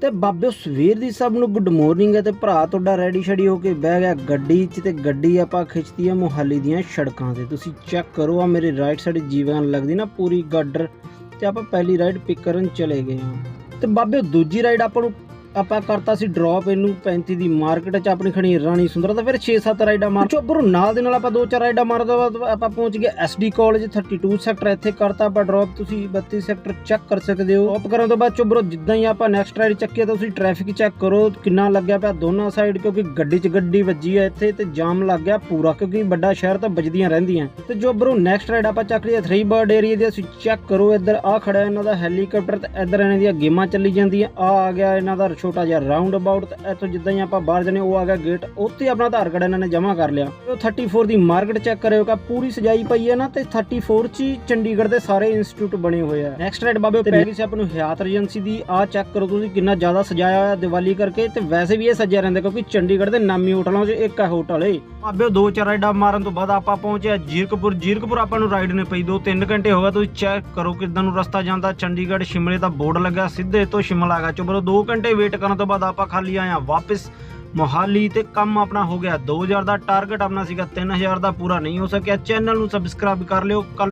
ਤੇ ਬਾਬੇ ਸਵੇਰ ਦੀ ਸਭ ਨੂੰ ਗੁੱਡ ਮਾਰਨਿੰਗ ਹੈ ਤੇ ਭਰਾ ਤੁਹਾਡਾ ਰੈਡੀ ਸ਼ੈਡੀ ਹੋ ਕੇ ਬਹਿ ਗਿਆ ਗੱਡੀ 'ਚ ਤੇ ਗੱਡੀ ਆਪਾਂ ਖਿੱਚਦੀ ਹੈ ਮੁਹਾਲੀ ਦੀਆਂ ਸੜਕਾਂ ਤੇ। ਤੁਸੀਂ ਚੈੱਕ ਕਰੋ ਆ ਮੇਰੇ ਰਾਈਟ ਸਾਈਡ ਜੀਵਨ ਲੱਗਦੀ ਨਾ ਪੂਰੀ ਗਾਡਰ ਤੇ ਆਪਾਂ ਪਹਿਲੀ ਰਾਈਡ ਪਿਕ ਕਰਨ ਚਲੇ ਗਏ ਹਾਂ। ਤੇ ਬਾਬੇ ਦੂਜੀ ਰਾਈਡ ਆਪਾਂ ਨੂੰ ਆਪਾਂ ਕਰਤਾ ਸੀ ਡ੍ਰੌਪ ਇਹਨੂੰ 35 ਦੀ ਮਾਰਕੀਟ 'ਚ, ਆਪਣੀ ਖਣੀ ਰਾਣੀ ਸੁੰਦਰ ਤਾਂ ਫਿਰ 6-7 ਰਾਈਡਾਂ ਮਾਰ ਚੋਬਰੋਂ ਨਾਲ ਦੇ ਨਾਲ ਆਪਾਂ ਦੋ ਚਾਰ ਰਾਈਡਾਂ ਮਾਰਨ ਬਾਅਦ ਆਪਾਂ ਪਹੁੰਚ ਗਏ ਐਸਡੀ ਕਾਲਜ 32 ਸੈਕਟਰ ਇੱਥੇ ਕਰਤਾ ਆਪਾਂ ਡ੍ਰੌਪ ਤੁਸੀਂ 32 ਸੈਕਟਰ ਚੈੱਕ ਕਰ ਸਕਦੇ ਹੋ। ਡ੍ਰੌਪ ਕਰਨ ਤੋਂ ਬਾਅਦ ਚੋਬਰੋਂ ਜਿੱਦਾਂ ਹੀ ਆਪਾਂ ਨੈਕਸਟ ਰਾਈਡ ਚੱਕੀ ਤਾਂ ਤੁਸੀਂ ਟ੍ਰੈਫਿਕ ਚੈੱਕ ਕਰੋ, ਕਿੰਨਾ ਲੱਗਿਆ ਪਿਆ ਦੋਨਾਂ ਸਾਈਡ ਕਿਉਂਕਿ ਗੱਡੀ 'ਚ ਗੱਡੀ ਵੱਜੀ ਹੈ ਇੱਥੇ ਤੇ ਜਾਮ ਲੱਗ ਗਿਆ ਪੂਰਾ, ਕਿਉਂਕਿ ਵੱਡਾ ਸ਼ਹਿਰ ਤਾਂ ਵੱਜਦੀਆਂ ਰਹਿੰਦੀਆਂ। ਤੇ ਜੋ ਨੈਕਸਟ ਰਾਈਡ ਆਪਾਂ ਚੱਕ ਲਈ 3 ਬਰਡ ਏਰੀਆ ਦੀ, ਅਸੀਂ ਚੈੱਕ ਕਰੋ ਇੱਧਰ ਆ ਖੜਾ ਇਹਨਾਂ ਦਾ ਹੈਲੀਕਾਪਟਰ ਤੇ ਇੱਧਰ ਇਹਨਾਂ ਦੀਆਂ ਗੇਮਾਂ ਚੱਲੀ ਜਾਂਦੀਆਂ ਆ ਆ ਗਿਆ ਇਹਨਾਂ ਦਾ ਛੋਟਾ ਜਿਹਾ ਰਾਉਂਡ ਅਬਾਊਟ ਇੱਥੋਂ ਜਿੱਦਾਂ ਹੀ ਆਪਾਂ ਬਾਹਰ ਜਾਣੇ ਉਹ ਆ ਗਿਆ ਗੇਟ ਉੱਥੇ ਆਪਣਾ ਆਧਾਰ ਕਾਰਡ ਇਹਨਾਂ ਨੇ ਜਮ੍ਹਾਂ ਕਰ ਲਿਆ। ਉਹ 34 ਦੀ ਮਾਰਕੀਟ ਚੈੱਕ ਕਰਿਓ ਕਿ ਪੂਰੀ ਸਜਾਈ ਪਈ ਹੈ ਨਾ ਤੇ 34 ਚ ਚੰਡੀਗੜ੍ਹ ਦੇ ਸਾਰੇ ਇੰਸਟੀਚਿਊਟ ਬਣੇ ਹੋਏ ਆ। ਨੈਕਸਟ ਰਾਈਡ ਬਾਬੇ ਤੇ ਪੈਗੀ ਸੀ ਆਪ ਨੂੰ ਹਯਾਤ ਏਜੰਸੀ ਦੀ। ਆ ਚੈੱਕ ਕਰੋ ਤੁਸੀਂ ਕਿੰਨਾ ਜ਼ਿਆਦਾ ਸਜਾਇਆ ਹੋਇਆ ਦੀਵਾਲੀ ਕਰਕੇ ਤੇ ਵੈਸੇ ਵੀ ਇਹ ਸਜਿਆ ਰਹਿੰਦਾ ਕਿਉਂਕਿ ਚੰਡੀਗੜ੍ਹ ਦੇ ਨਾਮੀ ਹੋਟਲਾਂ 'ਚ ਇੱਕ ਹੈ ਹੋਟਲ ਏ ਬਾਬੇ ਦੋ ਚਾਰ ਰਾਈਡਾਂ ਮਾਰਨ ਤੋਂ ਬਾਅਦ ਆਪਾਂ ਪਹੁੰਚੇ ਜੀਰਕਪੁਰ। ਜੀਰਕਪੁਰ ਆਪਾਂ ਨੂੰ ਰਾਈਡ ਨੇ ਪਈ ਦੋ ਤਿੰਨ ਘੰਟੇ ਹੋ ਗਏ ਤੁਸੀਂ ਚੈੱਕ ਕਰੋ ਕਿੱਦਾਂ ਨੂੰ ਰਸਤਾ ਜਾਂਦਾ। ਚੰਡੀਗੜ੍ਹ ਸ਼ਿਮਲੇ ਦਾ ਬੋਰਡ ਲੱਗਾ ਸਿੱਧੇ ਤੋਂ ਸ਼ਿਮਲਾ ਗਾ ਚੋਬਰੋ 2 ਘੰਟੇ ਵੇਟ ਕਰਨ ਤੋਂ ਬਾਅਦ ਆਪਾਂ ਖਾਲੀ ਆਇਆ ਵਾਪਸ ਮੋਹਾਲੀ ਤੇ ਕੰਮ ਆਪਣਾ ਹੋ ਗਿਆ। 2000 ਦਾ ਟਾਰਗੇਟ ਆਪਣਾ ਸੀਗਾ 3000 ਦਾ ਪੂਰਾ ਨਹੀਂ ਹੋ ਸਕਿਆ। ਚੈਨਲ ਨੂੰ ਸਬਸਕ੍ਰਾਈਬ ਕਰ ਲਿਓ। ਕੱਲ੍ਹ